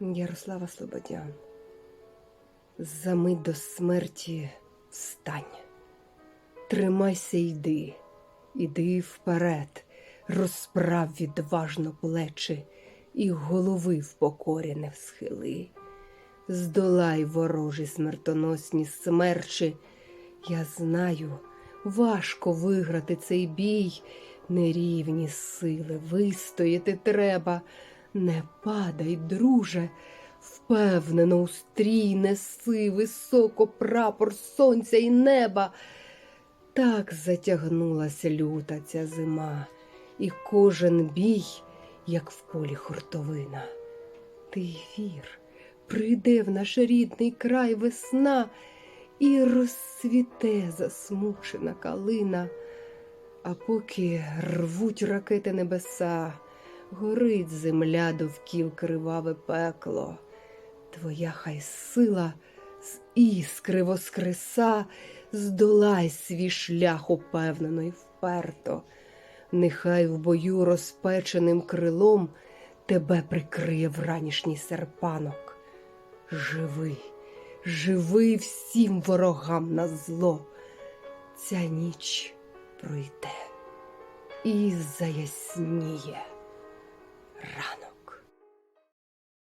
Ярослава Слободян. За мить до смерті встань. Тримайся, йди, іди вперед, розправ відважно плечі і голови в покорі не всхили. Здолай ворожі смертоносні смерчі. Я знаю, важко виграти цей бій, нерівні сили вистояти треба. Не падай, друже, впевнено у стрій неси високо прапор сонця і неба. Так затягнулася люта ця зима, і кожен бій, як в полі хуртовина. Ти вір, прийде в наш рідний край весна і розцвіте засмучена калина. А поки рвуть ракети небеса, горить земля довкіл криваве пекло. Твоя хай сила з іскри воскреса, здолай свій шлях упевнено й вперто. Нехай в бою розпеченим крилом тебе прикриє вранішній серпанок. Живи, живи всім ворогам на зло. Ця ніч пройде і заясніє рано.